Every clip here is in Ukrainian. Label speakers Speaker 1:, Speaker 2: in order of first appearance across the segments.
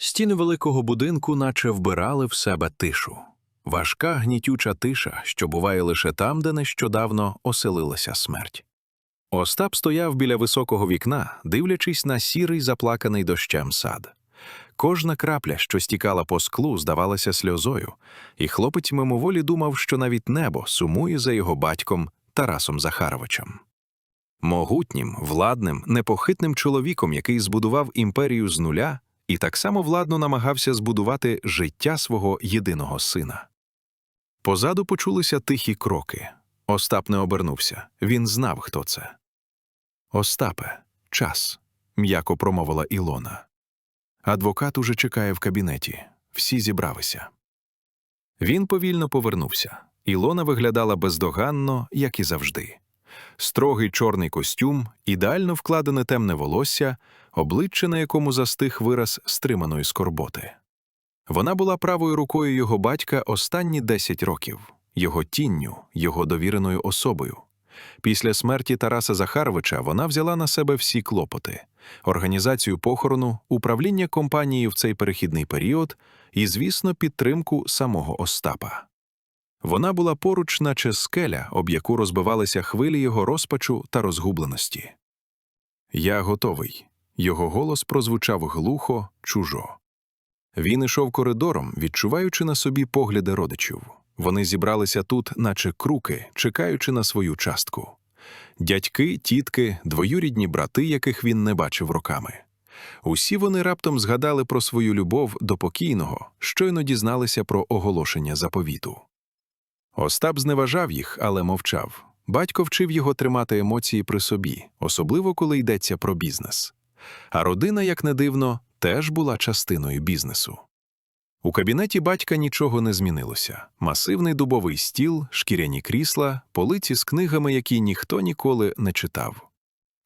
Speaker 1: Стіни великого будинку наче вбирали в себе тишу. Важка гнітюча тиша, що буває лише там, де нещодавно оселилася смерть. Остап стояв біля високого вікна, дивлячись на сірий заплаканий дощем сад. Кожна крапля, що стікала по склу, здавалася сльозою, і хлопець мимоволі думав, що навіть небо сумує за його батьком Тарасом Захаровичем. Могутнім, владним, непохитним чоловіком, який збудував імперію з нуля, і так само владно намагався збудувати життя свого єдиного сина. Позаду почулися тихі кроки. Остап не обернувся. Він знав, хто це. Остапе, час, м'яко промовила Ілона. Адвокат уже чекає в кабінеті. Всі зібралися. Він повільно повернувся. Ілона виглядала бездоганно, як і завжди. Строгий чорний костюм, ідеально вкладене темне волосся, обличчя, на якому застиг вираз стриманої скорботи. Вона була правою рукою його батька останні 10 років, його тінню, його довіреною особою. Після смерті Тараса Захаровича вона взяла на себе всі клопоти організацію похорону, управління компанією в цей перехідний період і, звісно, підтримку самого Остапа. Вона була поруч, наче скеля, об яку розбивалися хвилі його розпачу та розгубленості. Я готовий. Його голос прозвучав глухо, чужо. Він ішов коридором, відчуваючи на собі погляди родичів. Вони зібралися тут, наче круки, чекаючи на свою частку. Дядьки, тітки, двоюрідні брати, яких він не бачив роками. Усі вони раптом згадали про свою любов до покійного, щойно дізналися про оголошення заповіту. Остап зневажав їх, але мовчав. Батько вчив його тримати емоції при собі, особливо коли йдеться про бізнес. А родина, як не дивно, теж була частиною бізнесу. У кабінеті батька нічого не змінилося: масивний дубовий стіл, шкіряні крісла, полиці з книгами, які ніхто ніколи не читав.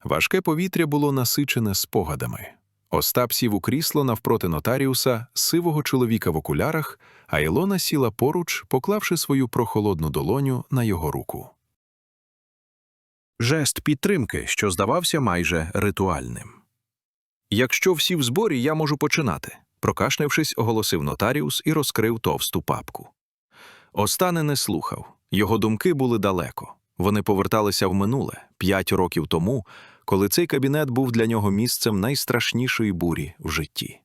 Speaker 1: Важке повітря було насичене спогадами. Остап сів у крісло навпроти нотаріуса, сивого чоловіка в окулярах, а Ілона сіла поруч, поклавши свою прохолодну долоню на його руку. Жест підтримки, що здавався майже ритуальним. Якщо всі в зборі, я можу починати, прокашлявшись, оголосив нотаріус і розкрив товсту папку. Остане не слухав, його думки були далеко. Вони поверталися в минуле п'ять років тому, коли цей кабінет був для нього місцем найстрашнішої бурі в житті.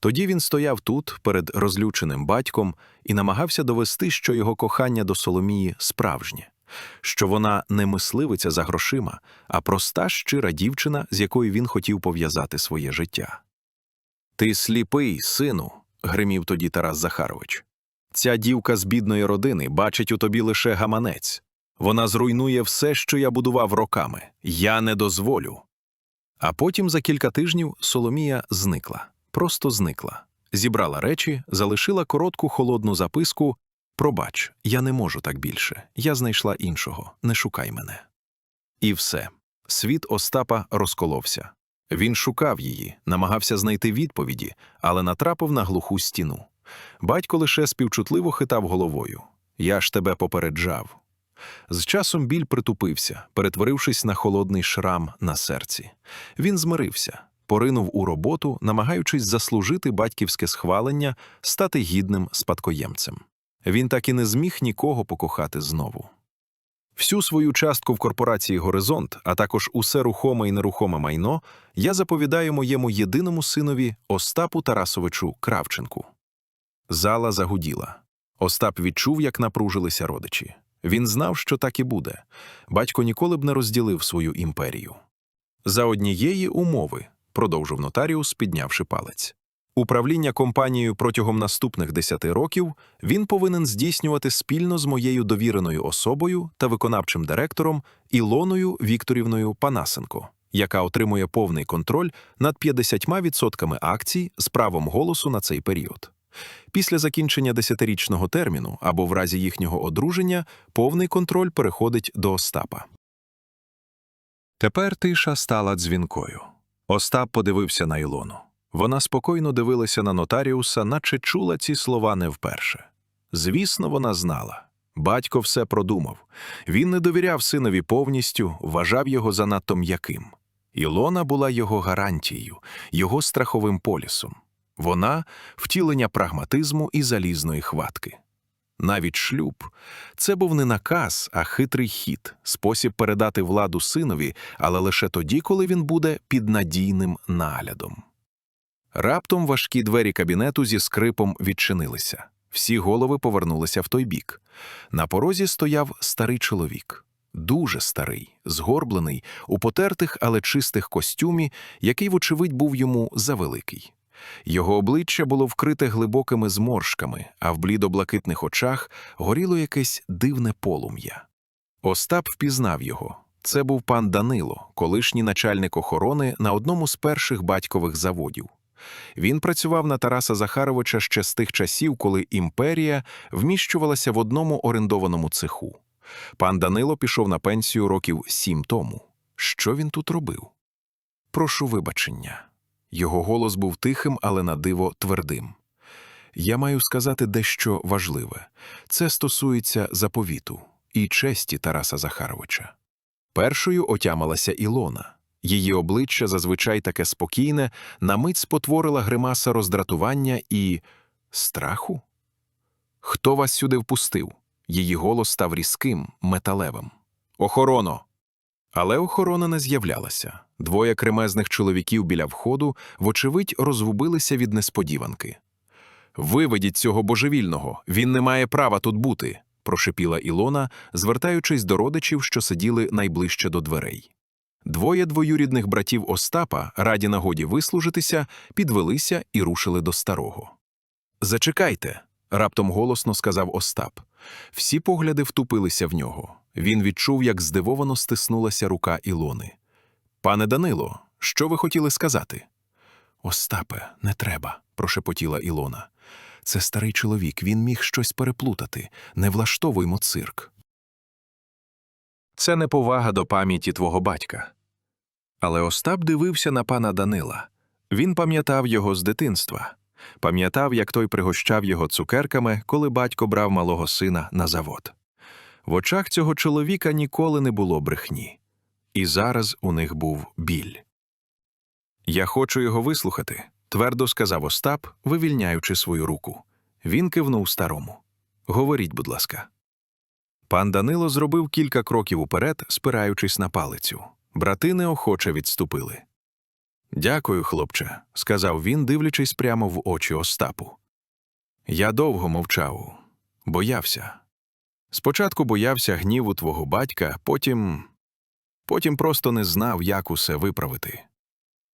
Speaker 1: Тоді він стояв тут, перед розлюченим батьком, і намагався довести, що його кохання до Соломії справжнє, що вона не мисливиця за грошима, а проста щира дівчина, з якою він хотів пов'язати своє життя. Ти сліпий, сину, гримів тоді Тарас Захарович. Ця дівка з бідної родини бачить у тобі лише гаманець. Вона зруйнує все, що я будував роками. Я не дозволю. А потім за кілька тижнів Соломія зникла, просто зникла. Зібрала речі, залишила коротку холодну записку Пробач, я не можу так більше. Я знайшла іншого, не шукай мене. І все. Світ Остапа розколовся. Він шукав її, намагався знайти відповіді, але натрапив на глуху стіну. Батько лише співчутливо хитав головою. Я ж тебе попереджав. З часом біль притупився, перетворившись на холодний шрам на серці. Він змирився, поринув у роботу, намагаючись заслужити батьківське схвалення, стати гідним спадкоємцем. Він так і не зміг нікого покохати знову. Всю свою частку в корпорації Горизонт, а також усе рухоме і нерухоме майно, я заповідаю моєму єдиному синові Остапу Тарасовичу Кравченку. Зала загуділа. Остап відчув, як напружилися родичі. Він знав, що так і буде. Батько ніколи б не розділив свою імперію. За однієї умови, продовжив нотаріус, піднявши палець. Управління компанією протягом наступних десяти років він повинен здійснювати спільно з моєю довіреною особою та виконавчим директором Ілоною Вікторівною Панасенко, яка отримує повний контроль над 50% акцій з правом голосу на цей період. Після закінчення десятирічного терміну або в разі їхнього одруження повний контроль переходить до Остапа. Тепер тиша стала дзвінкою. Остап подивився на Ілону. Вона спокійно дивилася на нотаріуса, наче чула ці слова не вперше. Звісно, вона знала. Батько все продумав. Він не довіряв синові повністю, вважав його занадто м'яким. Ілона була його гарантією, його страховим полісом. Вона втілення прагматизму і залізної хватки. Навіть шлюб це був не наказ, а хитрий хід, спосіб передати владу синові, але лише тоді, коли він буде під надійним наглядом. Раптом важкі двері кабінету зі скрипом відчинилися. Всі голови повернулися в той бік. На порозі стояв старий чоловік. Дуже старий, згорблений, у потертих, але чистих костюмі, який, вочевидь, був йому завеликий. Його обличчя було вкрите глибокими зморшками, а в блідо-блакитних очах горіло якесь дивне полум'я. Остап впізнав його. Це був пан Данило, колишній начальник охорони на одному з перших батькових заводів. Він працював на Тараса Захаровича ще з тих часів, коли імперія вміщувалася в одному орендованому цеху. Пан Данило пішов на пенсію років сім тому. Що він тут робив? Прошу вибачення. Його голос був тихим, але на диво твердим. Я маю сказати дещо важливе. Це стосується заповіту і честі Тараса Захаровича. Першою отямилася Ілона. Її обличчя, зазвичай таке спокійне, на мить спотворила гримаса роздратування і страху. Хто вас сюди впустив? Її голос став різким, металевим. Охорона! Але охорона не з'являлася. Двоє кремезних чоловіків біля входу, вочевидь, розгубилися від несподіванки. Виведіть цього божевільного, він не має права тут бути, прошепіла Ілона, звертаючись до родичів, що сиділи найближче до дверей. Двоє двоюрідних братів Остапа, раді нагоді вислужитися, підвелися і рушили до старого. Зачекайте, раптом голосно сказав Остап. Всі погляди втупилися в нього. Він відчув, як здивовано стиснулася рука Ілони. Пане Данило, що ви хотіли сказати? Остапе, не треба, прошепотіла Ілона. Це старий чоловік, він міг щось переплутати. Не влаштовуймо цирк. Це неповага до пам'яті твого батька. Але Остап дивився на пана Данила. Він пам'ятав його з дитинства, пам'ятав, як той пригощав його цукерками, коли батько брав малого сина на завод. В очах цього чоловіка ніколи не було брехні, і зараз у них був біль. Я хочу його вислухати, твердо сказав Остап, вивільняючи свою руку. Він кивнув старому. Говоріть, будь ласка. Пан Данило зробив кілька кроків уперед, спираючись на палицю. Брати неохоче відступили. Дякую, хлопче, сказав він, дивлячись прямо в очі Остапу. Я довго мовчав, боявся. Спочатку боявся гніву твого батька, потім. потім просто не знав, як усе виправити.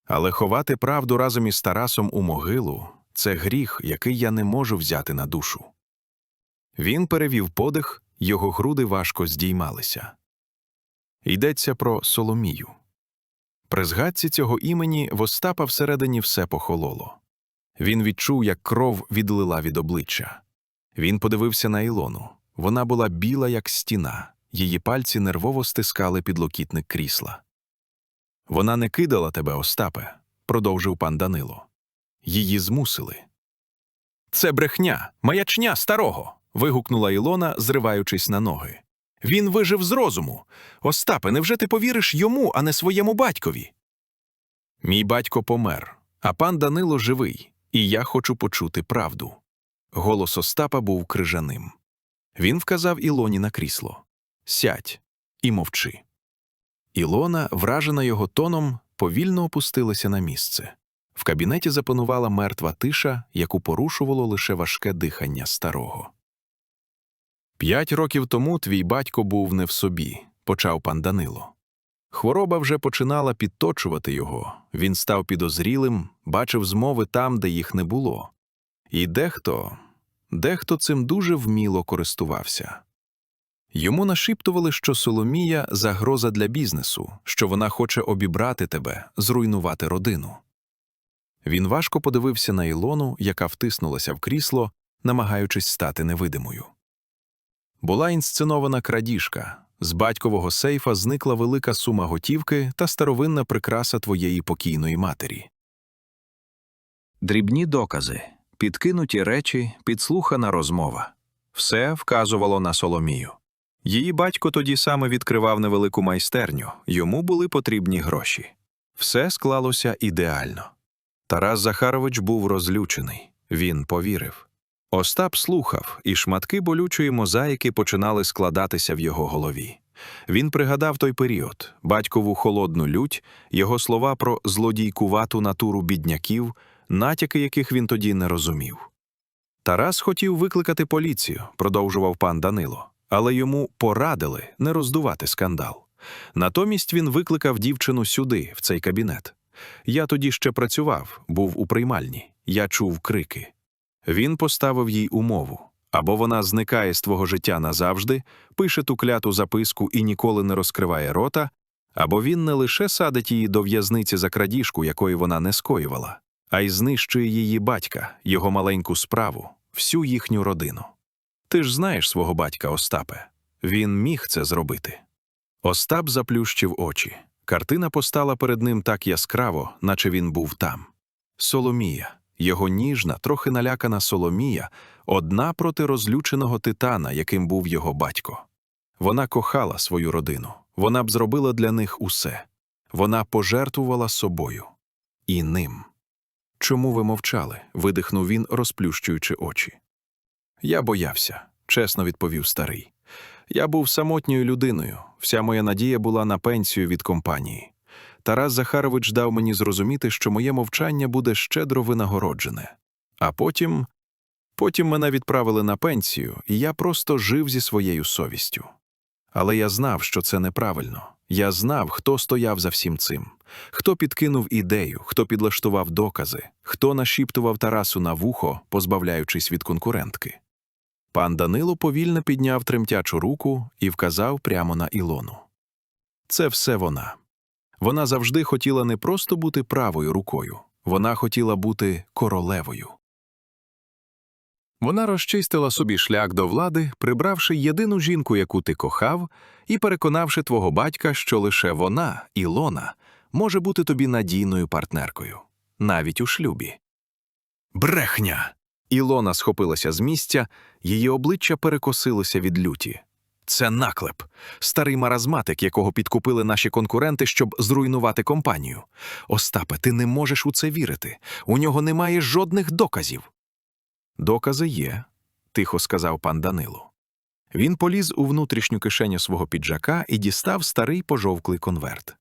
Speaker 1: Але ховати правду разом із Тарасом у могилу це гріх, який я не можу взяти на душу. Він перевів подих, його груди важко здіймалися. Йдеться про Соломію. При згадці цього імені в Остапа всередині все похололо. Він відчув, як кров відлила від обличчя. Він подивився на Ілону. Вона була біла, як стіна, її пальці нервово стискали підлокітник крісла. Вона не кидала тебе, Остапе, продовжив пан Данило. Її змусили. Це брехня, маячня старого. вигукнула Ілона, зриваючись на ноги. Він вижив з розуму. Остапе, невже ти повіриш йому, а не своєму батькові? Мій батько помер, а пан Данило живий, і я хочу почути правду. Голос Остапа був крижаним. Він вказав Ілоні на крісло Сядь і мовчи. Ілона, вражена його тоном, повільно опустилася на місце. В кабінеті запанувала мертва тиша, яку порушувало лише важке дихання старого. П'ять років тому твій батько був не в собі, почав пан Данило. Хвороба вже починала підточувати його, він став підозрілим, бачив змови там, де їх не було. І дехто, дехто цим дуже вміло користувався. Йому нашіптували, що Соломія загроза для бізнесу, що вона хоче обібрати тебе, зруйнувати родину. Він важко подивився на Ілону, яка втиснулася в крісло, намагаючись стати невидимою. Була інсценована крадіжка. З батькового сейфа зникла велика сума готівки та старовинна прикраса твоєї покійної матері.
Speaker 2: Дрібні докази, підкинуті речі, підслухана розмова. Все вказувало на Соломію. Її батько тоді саме відкривав невелику майстерню, йому були потрібні гроші. Все склалося ідеально. Тарас Захарович був розлючений. Він повірив. Остап слухав, і шматки болючої мозаїки починали складатися в його голові. Він пригадав той період, батькову холодну лють, його слова про злодійкувату натуру бідняків, натяки яких він тоді не розумів. Тарас хотів викликати поліцію, продовжував пан Данило, але йому порадили не роздувати скандал. Натомість він викликав дівчину сюди, в цей кабінет. Я тоді ще працював, був у приймальні, я чув крики. Він поставив їй умову або вона зникає з твого життя назавжди, пише ту кляту записку і ніколи не розкриває рота, або він не лише садить її до в'язниці за крадіжку, якої вона не скоювала, а й знищує її батька, його маленьку справу, всю їхню родину. Ти ж знаєш свого батька Остапе. Він міг це зробити. Остап заплющив очі. Картина постала перед ним так яскраво, наче він був там. Соломія, його ніжна, трохи налякана Соломія, одна проти розлюченого титана, яким був його батько. Вона кохала свою родину, вона б зробила для них усе. Вона пожертвувала собою і ним. Чому ви мовчали? видихнув він, розплющуючи очі. Я боявся, чесно відповів старий. Я був самотньою людиною, вся моя надія була на пенсію від компанії. Тарас Захарович дав мені зрозуміти, що моє мовчання буде щедро винагороджене. А потім. Потім мене відправили на пенсію, і я просто жив зі своєю совістю. Але я знав, що це неправильно. Я знав, хто стояв за всім цим, хто підкинув ідею, хто підлаштував докази, хто нашіптував Тарасу на вухо, позбавляючись від конкурентки. Пан Данило повільно підняв тремтячу руку і вказав прямо на Ілону. Це все вона. Вона завжди хотіла не просто бути правою рукою, вона хотіла бути королевою.
Speaker 1: Вона розчистила собі шлях до влади, прибравши єдину жінку, яку ти кохав, і переконавши твого батька, що лише вона, Ілона, може бути тобі надійною партнеркою, навіть у шлюбі. Брехня. Ілона схопилася з місця, її обличчя перекосилося від люті. Це наклеп, старий маразматик, якого підкупили наші конкуренти, щоб зруйнувати компанію. Остапе, ти не можеш у це вірити. У нього немає жодних доказів. Докази є, тихо сказав пан Данило. Він поліз у внутрішню кишеню свого піджака і дістав старий пожовклий конверт.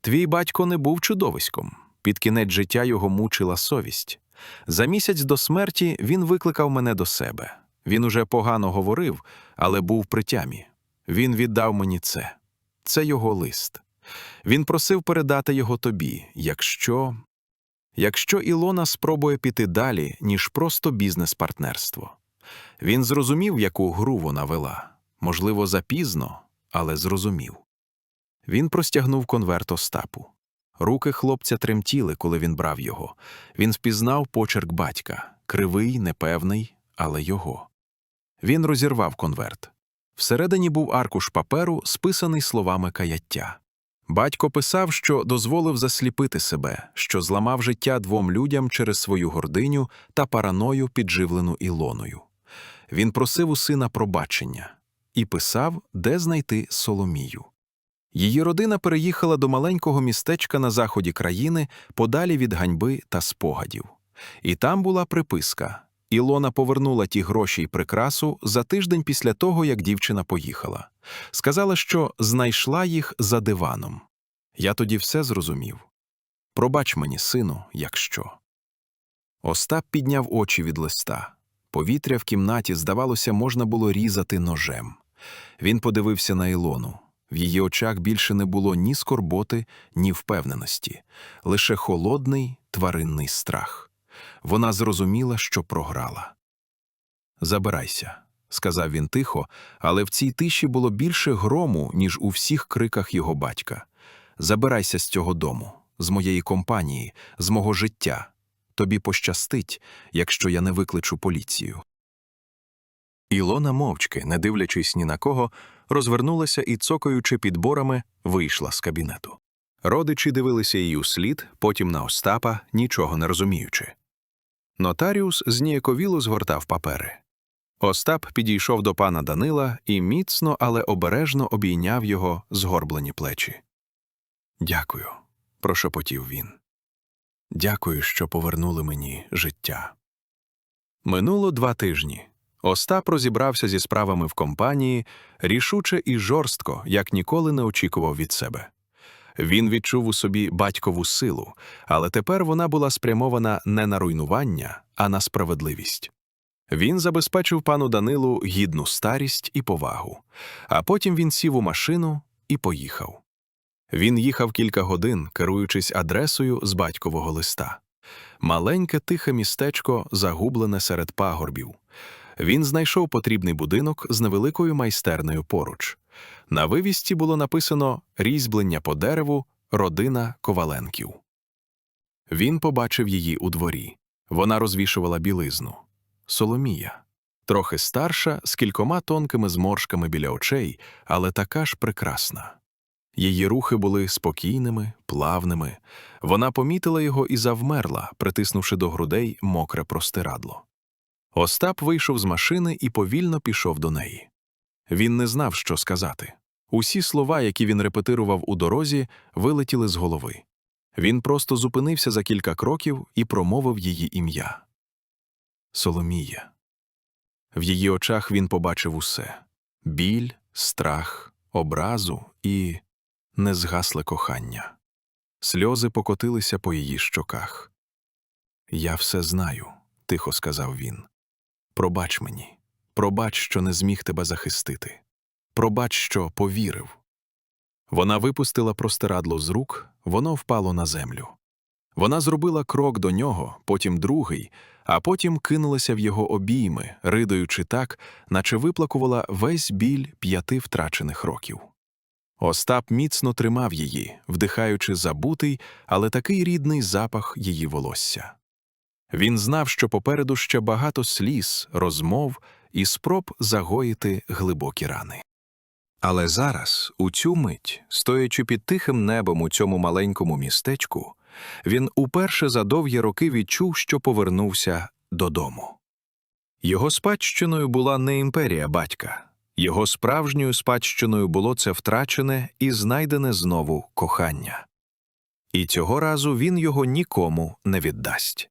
Speaker 1: Твій батько не був чудовиськом. Під кінець життя його мучила совість. За місяць до смерті він викликав мене до себе. Він уже погано говорив, але був при тямі. Він віддав мені це. Це його лист. Він просив передати його тобі, якщо. Якщо Ілона спробує піти далі, ніж просто бізнес-партнерство. Він зрозумів, яку гру вона вела. Можливо, запізно, але зрозумів. Він простягнув конверт Остапу. Руки хлопця тремтіли, коли він брав його. Він впізнав почерк батька кривий, непевний, але його. Він розірвав конверт. Всередині був аркуш паперу, списаний словами каяття. Батько писав, що дозволив засліпити себе, що зламав життя двом людям через свою гординю та параною, підживлену Ілоною. Він просив у сина пробачення і писав, де знайти Соломію. Її родина переїхала до маленького містечка на заході країни, подалі від ганьби та спогадів. І там була приписка. Ілона повернула ті гроші й прикрасу за тиждень після того, як дівчина поїхала. Сказала, що знайшла їх за диваном. Я тоді все зрозумів. Пробач мені, сину, якщо. Остап підняв очі від листа. Повітря в кімнаті, здавалося, можна було різати ножем. Він подивився на Ілону. В її очах більше не було ні скорботи, ні впевненості, лише холодний тваринний страх. Вона зрозуміла, що програла. Забирайся, сказав він тихо, але в цій тиші було більше грому, ніж у всіх криках його батька. Забирайся з цього дому, з моєї компанії, з мого життя. Тобі пощастить, якщо я не викличу поліцію. Ілона мовчки, не дивлячись ні на кого, розвернулася і, цокаючи підборами, вийшла з кабінету. Родичі дивилися їй услід, потім на Остапа, нічого не розуміючи. Нотаріус зніяковіло згортав папери. Остап підійшов до пана Данила і міцно, але обережно обійняв його згорблені плечі. Дякую, прошепотів він. Дякую, що повернули мені життя. Минуло два тижні. Остап розібрався зі справами в компанії рішуче і жорстко, як ніколи не очікував від себе. Він відчув у собі батькову силу, але тепер вона була спрямована не на руйнування, а на справедливість. Він забезпечив пану Данилу гідну старість і повагу, а потім він сів у машину і поїхав. Він їхав кілька годин, керуючись адресою з батькового листа. Маленьке тихе містечко, загублене серед пагорбів. Він знайшов потрібний будинок з невеликою майстернею поруч. На вивісті було написано Різьблення по дереву, родина Коваленків. Він побачив її у дворі. Вона розвішувала білизну. Соломія. Трохи старша, з кількома тонкими зморшками біля очей, але така ж прекрасна. Її рухи були спокійними, плавними. Вона помітила його і завмерла, притиснувши до грудей мокре простирадло. Остап вийшов з машини і повільно пішов до неї. Він не знав, що сказати. Усі слова, які він репетирував у дорозі, вилетіли з голови. Він просто зупинився за кілька кроків і промовив її ім'я. Соломія. В її очах він побачив усе біль, страх, образу і незгасле кохання. Сльози покотилися по її щоках. Я все знаю, тихо сказав він. Пробач мені, пробач, що не зміг тебе захистити. Пробач, що повірив. Вона випустила простирадло з рук, воно впало на землю. Вона зробила крок до нього, потім другий, а потім кинулася в його обійми, ридаючи так, наче виплакувала весь біль п'яти втрачених років. Остап міцно тримав її, вдихаючи забутий, але такий рідний запах її волосся. Він знав, що попереду ще багато сліз, розмов і спроб загоїти глибокі рани. Але зараз, у цю мить, стоячи під тихим небом у цьому маленькому містечку, він уперше за довгі роки відчув, що повернувся додому. Його спадщиною була не імперія батька, його справжньою спадщиною було це втрачене і знайдене знову кохання. І цього разу він його нікому не віддасть.